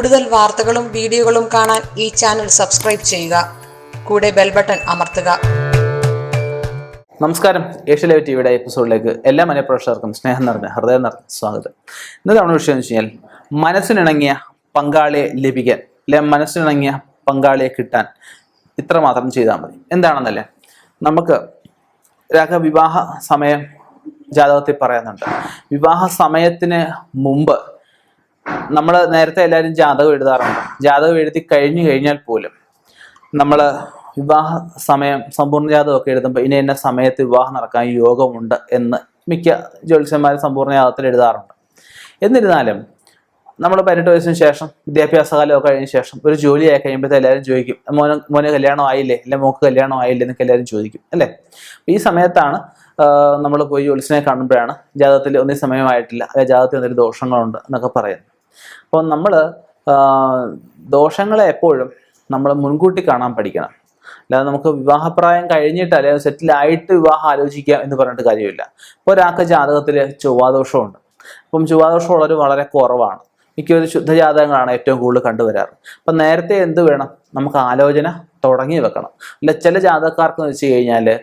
കൂടുതൽ വാർത്തകളും വീഡിയോകളും കാണാൻ ഈ ചാനൽ സബ്സ്ക്രൈബ് ചെയ്യുക. കൂടെ ബെൽ ബട്ടൺ അമർത്തുക. നമസ്കാരം. ഏഷ്യ ലൈവ് ടിവിയുടെ എപ്പിസോഡിലേക്ക് എല്ലാ മനഃപ്രേക്ഷകർക്കും സ്നേഹം നിറഞ്ഞ ഹൃദയം നിറഞ്ഞ സ്വാഗതം. ഇന്നത്തെ നമ്മുടെ വിഷയം എന്ന് വെച്ച് കഴിഞ്ഞാൽ മനസ്സിനിണങ്ങിയ പങ്കാളിയെ ലഭിക്കാൻ അല്ലെ മനസ്സിനിണങ്ങിയ പങ്കാളിയെ കിട്ടാൻ ഇത്ര മാത്രം ചെയ്താൽ മതി. എന്താണെന്നല്ലേ? നമുക്ക് രാഗ വിവാഹ സമയം ജാതകത്തിൽ പറയുന്നുണ്ട് വിവാഹ സമയത്തിന് മുമ്പ് നമ്മൾ നേരത്തെ എല്ലാവരും ജാതകം എഴുതാറുണ്ട്. ജാതകം എഴുതി കഴിഞ്ഞു കഴിഞ്ഞാൽ പോലും നമ്മൾ വിവാഹ സമയം സമ്പൂർണ ജാതകമൊക്കെ എഴുതുമ്പോൾ ഇനി എന്ന സമയത്ത് വിവാഹം നടക്കാൻ യോഗമുണ്ട് എന്ന് മിക്ക ജ്യോത്സ്യന്മാർ സമ്പൂർണ ജാതകത്തിൽ എഴുതാറുണ്ട്. എന്നിരുന്നാലും നമ്മൾ പതിനെട്ട് വയസ്സിന് ശേഷം വിദ്യാഭ്യാസ കാലമൊക്കെ കഴിഞ്ഞ ശേഷം ഒരു ജോലിയായി കഴിയുമ്പോഴത്തെ എല്ലാവരും ചോദിക്കും മോന് മോനെ കല്യാണം ആയില്ലേ? അല്ലെ മോക്ക് കല്യാണം ആയില്ലേ എന്നൊക്കെ എല്ലാവരും ചോദിക്കും അല്ലേ? ഈ സമയത്താണ് നമ്മൾ പോയി ജോലിസിനെ കാണുമ്പോഴാണ് ജാതകത്തിൽ ഒന്നും സമയമായിട്ടില്ല അല്ലെ ജാതകത്തിൽ എന്തെങ്കിലും ദോഷങ്ങളുണ്ട് എന്നൊക്കെ പറയുന്നത്. അപ്പോൾ നമ്മൾ ദോഷങ്ങളെ എപ്പോഴും നമ്മൾ മുൻകൂട്ടി കാണാൻ പഠിക്കണം. അല്ലാതെ നമുക്ക് വിവാഹപ്രായം കഴിഞ്ഞിട്ട് അല്ലെങ്കിൽ സെറ്റിലായിട്ട് വിവാഹം ആലോചിക്കാം എന്ന് പറഞ്ഞിട്ട് കാര്യമില്ല. ഇപ്പോൾ ഒരാൾക്ക് ജാതകത്തിൽ ചൊവ്വാദോഷമുണ്ട്. അപ്പം ചൊവ്വാദോഷമുള്ളവർ വളരെ കുറവാണ്. മിക്കവരും ശുദ്ധജാതകങ്ങളാണ് ഏറ്റവും കൂടുതൽ കണ്ടുവരാറ്. അപ്പം നേരത്തെ എന്ത് വേണം? നമുക്ക് ആലോചന തുടങ്ങി വെക്കണം. അല്ല ചില ജാതകക്കാർക്ക് എന്ന് വെച്ച് കഴിഞ്ഞാൽ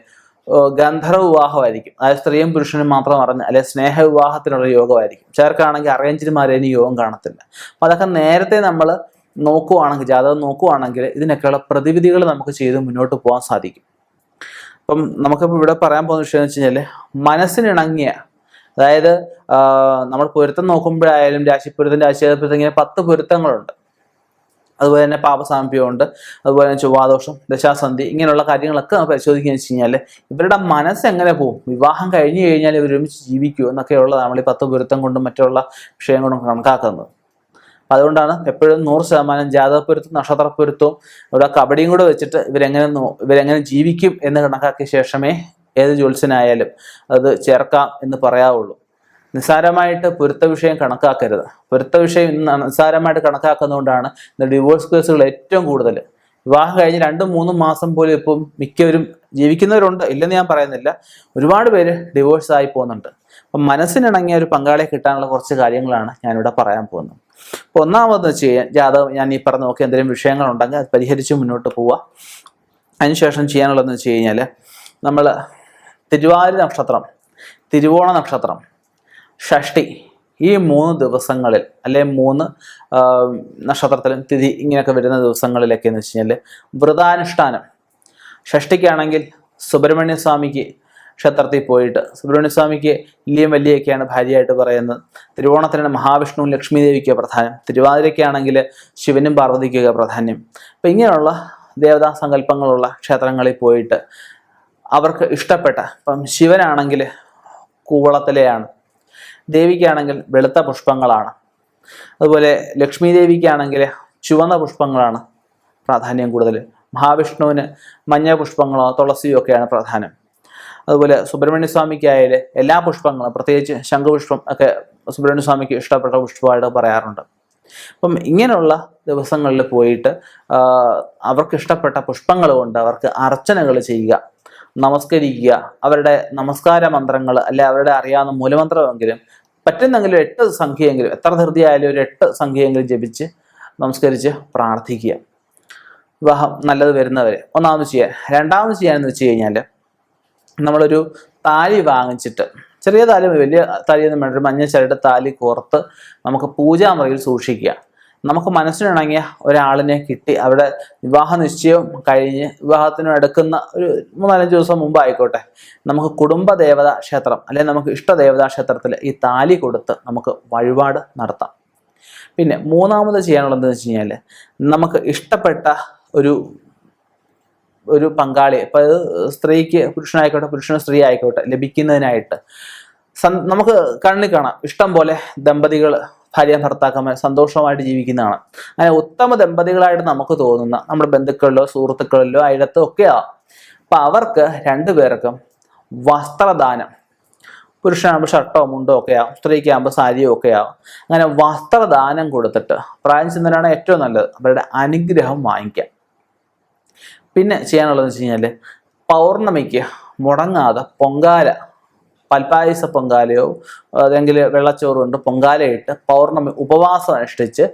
ഗന്ധർവ വിവാഹമായിരിക്കും അതായത് സ്ത്രീയും പുരുഷനും മാത്രം അറിഞ്ഞ് അല്ലെ സ്നേഹ വിവാഹത്തിനുള്ള യോഗമായിരിക്കും. ചിലർക്കാണെങ്കിൽ അറേഞ്ച്ഡ് മാരേജിന് യോഗം കാണത്തില്ല. അപ്പം അതൊക്കെ നേരത്തെ നമ്മൾ നോക്കുവാണെങ്കിൽ ജാതകം നോക്കുവാണെങ്കിൽ ഇതിനൊക്കെയുള്ള പ്രതിവിധികൾ നമുക്ക് ചെയ്ത് മുന്നോട്ട് പോകാൻ സാധിക്കും. അപ്പം നമുക്കിപ്പോൾ ഇവിടെ പറയാൻ പോകുന്ന വിഷയം എന്ന് വെച്ച് കഴിഞ്ഞാൽ മനസ്സിനിണങ്ങിയ അതായത് നമ്മൾ പൊരുത്തം നോക്കുമ്പോഴായാലും രാശിപ്പൊരുത്തം രാശിപൊരുത്തം ഇങ്ങനെ പത്ത് പൊരുത്തങ്ങളുണ്ട്. അതുപോലെ തന്നെ പാപസാമ്യമുണ്ട് അതുപോലെ തന്നെ ചൊവ്വാദോഷം ദശാസന്ധി ഇങ്ങനെയുള്ള കാര്യങ്ങളൊക്കെ നമ്മൾ പരിശോധിക്കുകയെന്ന് വെച്ച് കഴിഞ്ഞാൽ ഇവരുടെ മനസ്സ് എങ്ങനെ പോകും? വിവാഹം കഴിഞ്ഞു കഴിഞ്ഞാൽ ഇവർ ഒരുമിച്ച് ജീവിക്കുമോ എന്നൊക്കെയുള്ളത് നമ്മൾ ഈ പത്ത് പൊരുത്തം കൊണ്ടും മറ്റുള്ള വിഷയം കൊണ്ടും കണക്കാക്കുന്നത്. അപ്പം അതുകൊണ്ടാണ് എപ്പോഴും നൂറ് ശതമാനം ജാതകപ്പൊരുത്തും നക്ഷത്രപ്പൊരുത്തവും ഇവിടെ കബഡിയും കൂടെ വെച്ചിട്ട് ഇവരെങ്ങനെ ഇവരെങ്ങനെ ജീവിക്കും എന്ന് കണക്കാക്കിയ ശേഷമേ ഏത് ജ്യോത്സ്യനായാലും അത് ചേർക്കാം എന്ന് പറയാവുള്ളൂ. നിസ്സാരമായിട്ട് പൊരുത്ത വിഷയം കണക്കാക്കരുത്. പൊരുത്ത വിഷയം നിസ്സാരമായിട്ട് കണക്കാക്കുന്നതുകൊണ്ടാണ് ഇന്ന് ഡിവോഴ്സ് കേസുകൾ ഏറ്റവും കൂടുതൽ വിവാഹം കഴിഞ്ഞ് രണ്ടും മൂന്നും മാസം പോലും ഇപ്പം മിക്കവരും ജീവിക്കുന്നവരുണ്ട്. ഇല്ലെന്ന് ഞാൻ പറയുന്നില്ല. ഒരുപാട് പേര് ഡിവോഴ്സ് ആയി പോകുന്നുണ്ട്. അപ്പം മനസ്സിനിണങ്ങിയ ഒരു പങ്കാളിയെ കിട്ടാനുള്ള കുറച്ച് കാര്യങ്ങളാണ് ഞാനിവിടെ പറയാൻ പോകുന്നത്. അപ്പോൾ ഒന്നാമതെന്ന് വെച്ച് കഴിഞ്ഞാൽ ജാതകം ഞാൻ ഈ പറഞ്ഞ നോക്കി എന്തെങ്കിലും വിഷയങ്ങളുണ്ടെങ്കിൽ അത് പരിഹരിച്ച് മുന്നോട്ട് പോവുക അതിനുശേഷം ചെയ്യാനുള്ളതെന്ന് വെച്ച് കഴിഞ്ഞാൽ നമ്മൾ തിരുവാതിര നക്ഷത്രം തിരുവോണ നക്ഷത്രം ഷഷ്ടി. ഈ മൂന്ന് ദിവസങ്ങളിൽ അല്ലെ മൂന്ന് നക്ഷത്രത്തിലും തിഥി ഇങ്ങനെയൊക്കെ വരുന്ന ദിവസങ്ങളിലൊക്കെ എന്ന് വെച്ച് കഴിഞ്ഞാൽ വ്രതാനുഷ്ഠാനം. ഷഷ്ടിക്കാണെങ്കിൽ സുബ്രഹ്മണ്യ സ്വാമിക്ക് ക്ഷേത്രത്തിൽ പോയിട്ട് സുബ്രഹ്മണ്യ സ്വാമിക്ക് ഇല്ലിയും വല്ലിയൊക്കെയാണ് ഭാര്യയായിട്ട് പറയുന്നത്. തിരുവോണത്തിന് മഹാവിഷ്ണുവും ലക്ഷ്മി ദേവിക്ക് പ്രധാനം. തിരുവാതിരയ്ക്കാണെങ്കിൽ ശിവനും പാർവതിക്കൊക്കെ പ്രാധാന്യം. അപ്പം ഇങ്ങനെയുള്ള ദേവതാ സങ്കല്പങ്ങളുള്ള ക്ഷേത്രങ്ങളിൽ പോയിട്ട് അവർക്ക് ഇഷ്ടപ്പെട്ട ഇപ്പം ശിവനാണെങ്കിൽ കൂവളത്തിലെയാണ്. ദേവിക്കാണെങ്കിൽ വെളുത്ത പുഷ്പങ്ങളാണ്. അതുപോലെ ലക്ഷ്മി ദേവിക്കാണെങ്കിൽ ചുവന്ന പുഷ്പങ്ങളാണ് പ്രാധാന്യം കൂടുതൽ. മഹാവിഷ്ണുവിന് മഞ്ഞ പുഷ്പങ്ങളോ തുളസിയോ ഒക്കെയാണ് പ്രാധാന്യം. അതുപോലെ സുബ്രഹ്മണ്യ സ്വാമിക്കായാൽ എല്ലാ പുഷ്പങ്ങളും പ്രത്യേകിച്ച് ശംഖുപുഷ്പം ഒക്കെ സുബ്രഹ്മണ്യ സ്വാമിക്ക് ഇഷ്ടപ്പെട്ട പുഷ്പമായിട്ട് പറയാറുണ്ട്. അപ്പം ഇങ്ങനെയുള്ള ദിവസങ്ങളിൽ പോയിട്ട് അവർക്ക് ഇഷ്ടപ്പെട്ട പുഷ്പങ്ങൾ കൊണ്ട് അവർക്ക് അർച്ചനകൾ ചെയ്യുക നമസ്കരിക്കുക അവരുടെ നമസ്കാര മന്ത്രങ്ങൾ അല്ലെ അവരുടെ അറിയാവുന്ന മൂലമന്ത്രമെങ്കിലും പറ്റുന്നെങ്കിലും എട്ട് സംഖ്യയെങ്കിലും എത്ര ധൃതിയായാലും ഒരു എട്ട് സംഖ്യയെങ്കിലും ജപിച്ച് നമസ്കരിച്ച് പ്രാർത്ഥിക്കുക. വിവാഹം നല്ലത് വരുന്നവരെ. ഒന്നാമത് ചെയ്യാൻ രണ്ടാമത് ചെയ്യാനെന്ന് വെച്ച് കഴിഞ്ഞാൽ നമ്മളൊരു താലി വാങ്ങിച്ചിട്ട് ചെറിയ താലി വലിയ താലിയൊന്നും വേണ്ട ഒരു മഞ്ഞ ചരട് താലി കോർത്ത് നമുക്ക് പൂജാമുറിയിൽ സൂക്ഷിക്കുക. നമുക്ക് മനസ്സിനിണങ്ങിയ ഒരാളിനെ കിട്ടി. അവിടെ വിവാഹ നിശ്ചയം കഴിഞ്ഞ് വിവാഹത്തിന് എടുക്കുന്ന ഒരു മൂന്നാലഞ്ച് ദിവസം മുമ്പ് ആയിക്കോട്ടെ നമുക്ക് കുടുംബ ദേവതാ ക്ഷേത്രം അല്ലെങ്കിൽ നമുക്ക് ഇഷ്ട ദേവതാ ക്ഷേത്രത്തിൽ ഈ താലി കൊടുത്ത് നമുക്ക് വഴിപാട് നടത്താം. പിന്നെ മൂന്നാമത് ചെയ്യാനുള്ളത് എന്ന് വെച്ച് കഴിഞ്ഞാൽ നമുക്ക് ഇഷ്ടപ്പെട്ട ഒരു ഒരു പങ്കാളിയെ ഇപ്പം അത് സ്ത്രീക്ക് പുരുഷനായിക്കോട്ടെ പുരുഷന് സ്ത്രീ ആയിക്കോട്ടെ ലഭിക്കുന്നതിനായിട്ട് നമുക്ക് കണ്ണിൽ കാണാം. ഇഷ്ടം പോലെ ദമ്പതികൾ ഭാര്യ ഭർത്താക്കന്മാർ സന്തോഷമായിട്ട് ജീവിക്കുന്നതാണ്. അങ്ങനെ ഉത്തമ ദമ്പതികളായിട്ട് നമുക്ക് തോന്നുന്ന നമ്മുടെ ബന്ധുക്കളിലോ സുഹൃത്തുക്കളിലോ അയലത്തോ ഒക്കെ ആവാം അപ്പം അവർക്ക് രണ്ടുപേർക്കും വസ്ത്രദാനം. പുരുഷനാകുമ്പോൾ ഷർട്ടോ മുണ്ടോ ഒക്കെ ആവും സ്ത്രീക്കാകുമ്പോൾ സാരിയോ ഒക്കെ ആവും അങ്ങനെ വസ്ത്രദാനം കൊടുത്തിട്ട് പ്രായം ചെന്നവരാണ് ഏറ്റവും നല്ലത്. അവരുടെ അനുഗ്രഹം വാങ്ങിക്കാം പിന്നെ ചെയ്യാനുള്ളതെന്ന് വെച്ച് കഴിഞ്ഞാൽ പൗർണമിക്ക് മുടങ്ങാതെ പൊങ്കാല പൽപ്പായസ പൊങ്കാലയോ അല്ലെങ്കിൽ വെള്ളച്ചോറ് കൊണ്ട് പൊങ്കാലയിട്ട് പൗർണമി ഉപവാസം അനുഷ്ഠിച്ച്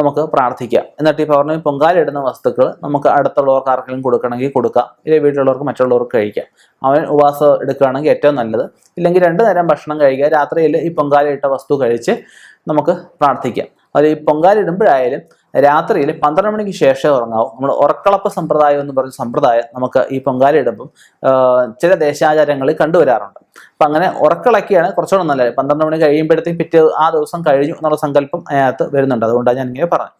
നമുക്ക് പ്രാർത്ഥിക്കാം. എന്നിട്ട് ഈ പൗർണമി പൊങ്കാല ഇടുന്ന വസ്തുക്കൾ നമുക്ക് അടുത്തുള്ളവർക്ക് ആർക്കെങ്കിലും കൊടുക്കണമെങ്കിൽ കൊടുക്കാം. ഇല്ലെങ്കിൽ വീട്ടിലുള്ളവർക്ക് മറ്റുള്ളവർക്ക് കഴിക്കാം. അവൻ ഉപവാസം എടുക്കുകയാണെങ്കിൽ ഏറ്റവും നല്ലത്. ഇല്ലെങ്കിൽ രണ്ട് നേരം ഭക്ഷണം കഴിക്കുക. രാത്രിയിൽ ഈ പൊങ്കാലയിട്ട വസ്തു കഴിച്ച് നമുക്ക് പ്രാർത്ഥിക്കാം. അത് ഈ പൊങ്കാല ഇടുമ്പോഴായാലും രാത്രിയിൽ പന്ത്രണ്ട് മണിക്ക് ശേഷമേ ഉറങ്ങാവും. നമ്മൾ ഉറക്കളപ്പ് സമ്പ്രദായം എന്ന് പറഞ്ഞ സമ്പ്രദായം നമുക്ക് ഈ പൊങ്കാല ഇടുമ്പം ചില ദേശാചാരങ്ങളിൽ കണ്ടുവരാറുണ്ട്. അപ്പം അങ്ങനെ ഉറക്കളക്കിയാണ് കുറച്ചുകൂടെ നല്ലത്. പന്ത്രണ്ട് മണി കഴിയുമ്പോഴത്തേക്കും പിറ്റേ ആ ദിവസം കഴിഞ്ഞു എന്നുള്ള സങ്കല്പം അതിനകത്ത് വരുന്നുണ്ട്. അതുകൊണ്ടാണ് ഞാൻ ഇങ്ങനെ പറഞ്ഞത്.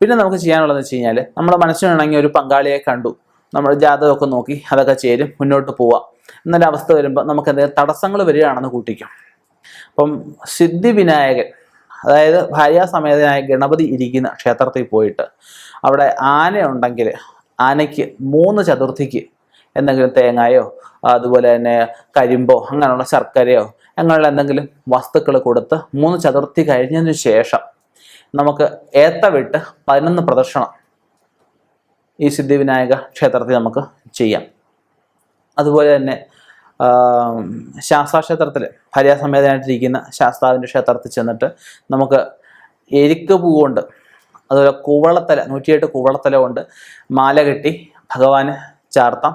പിന്നെ നമുക്ക് ചെയ്യാനുള്ളതെന്ന് വെച്ച് കഴിഞ്ഞാൽ നമ്മുടെ മനസ്സിനിണങ്ങിയ ഒരു പങ്കാളിയെ കണ്ടു. നമ്മൾ ജാതകമൊക്കെ നോക്കി അതൊക്കെ ചേരും മുന്നോട്ട് പോവാം. എന്നൊരു അവസ്ഥ വരുമ്പോൾ നമുക്ക് എന്തെങ്കിലും തടസ്സങ്ങൾ വരികയാണെന്ന് കൂട്ടിക്കും. അപ്പം സിദ്ധിവിനായകൻ അതായത് ഭാര്യാസമേതനായ ഗണപതി ഇരിക്കുന്ന ക്ഷേത്രത്തിൽ പോയിട്ട് അവിടെ ആന ഉണ്ടെങ്കിൽ ആനയ്ക്ക് മൂന്ന് ചതുർത്ഥിക്ക് എന്തെങ്കിലും തേങ്ങായോ അതുപോലെ തന്നെ കരിമ്പോ അങ്ങനെയുള്ള ശർക്കരയോ അങ്ങനെയുള്ള എന്തെങ്കിലും വസ്തുക്കൾ കൊടുത്ത് മൂന്ന് ചതുർത്ഥി കഴിഞ്ഞതിന് ശേഷം നമുക്ക് ഏത്ത വിട്ട് പതിനൊന്ന് പ്രദക്ഷിണം ഈ സിദ്ധിവിനായക ക്ഷേത്രത്തിൽ നമുക്ക് ചെയ്യാം. അതുപോലെ തന്നെ ആം, ശാസ്താ ക്ഷേത്രത്തിൽ ഭാര്യാസമേതനായിട്ടിരിക്കുന്ന ശാസ്താവിന്റെ ക്ഷേത്രത്തിൽ ചെന്നിട്ട് നമുക്ക് എരിക്ക് പൂ കൊണ്ട് അതുപോലെ കുവളത്തല നൂറ്റിയെട്ട് കുവളത്തല കൊണ്ട് മാല കെട്ടി ഭഗവാന് ചാർത്താം.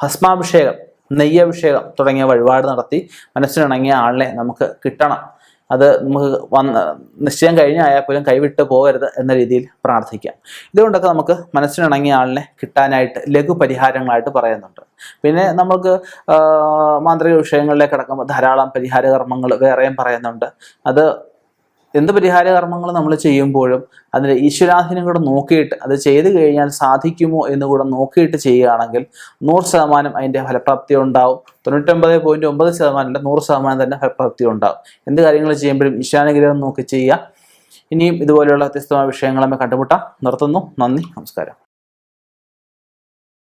ഭസ്മാഭിഷേകം നെയ്യഭിഷേകം തുടങ്ങിയ വഴിപാട് നടത്തി മനസ്സിനിണങ്ങിയ ആളിനെ നമുക്ക് കിട്ടണം. അത് നമുക്ക് വന്ന് നിശ്ചയം കഴിഞ്ഞായാൽ പോലും കൈവിട്ട് പോകരുത് എന്ന രീതിയിൽ പ്രാർത്ഥിക്കാം. ഇതുകൊണ്ടൊക്കെ നമുക്ക് മനസ്സിനിണങ്ങിയ ആളിനെ കിട്ടാനായിട്ട് ലഘു പരിഹാരങ്ങളായിട്ട് പറയുന്നുണ്ട്. പിന്നെ നമുക്ക് മാന്ത്രിക വിഷയങ്ങളിലേക്ക് കിടക്കുമ്പോൾ ധാരാളം പരിഹാര കർമ്മങ്ങൾ വേറെയും പറയുന്നുണ്ട്. അത് എന്ത് പരിഹാര കർമ്മങ്ങൾ നമ്മൾ ചെയ്യുമ്പോഴും അതിന്റെ ഈശ്വരാധീനം കൂടെ നോക്കിയിട്ട് അത് ചെയ്തു കഴിഞ്ഞാൽ സാധിക്കുമോ എന്ന് കൂടെ നോക്കിയിട്ട് ചെയ്യുകയാണെങ്കിൽ നൂറ് ശതമാനം അതിന്റെ ഫലപ്രാപ്തി ഉണ്ടാവും. തൊണ്ണൂറ്റൊമ്പത് പോയിന്റ് ഒമ്പത് ശതമാനം അല്ല നൂറ് ശതമാനം തന്നെ ഫലപ്രാപ്തി ഉണ്ടാവും. എന്ത് കാര്യങ്ങൾ ചെയ്യുമ്പോഴും ഈശാനുഗ്രഹം നോക്കി ചെയ്യുക. ഇനിയും ഇതുപോലെയുള്ള വ്യത്യസ്തമായ വിഷയങ്ങളെ കണ്ടുമുട്ടാം. നിർത്തുന്നു. നന്ദി. നമസ്കാരം.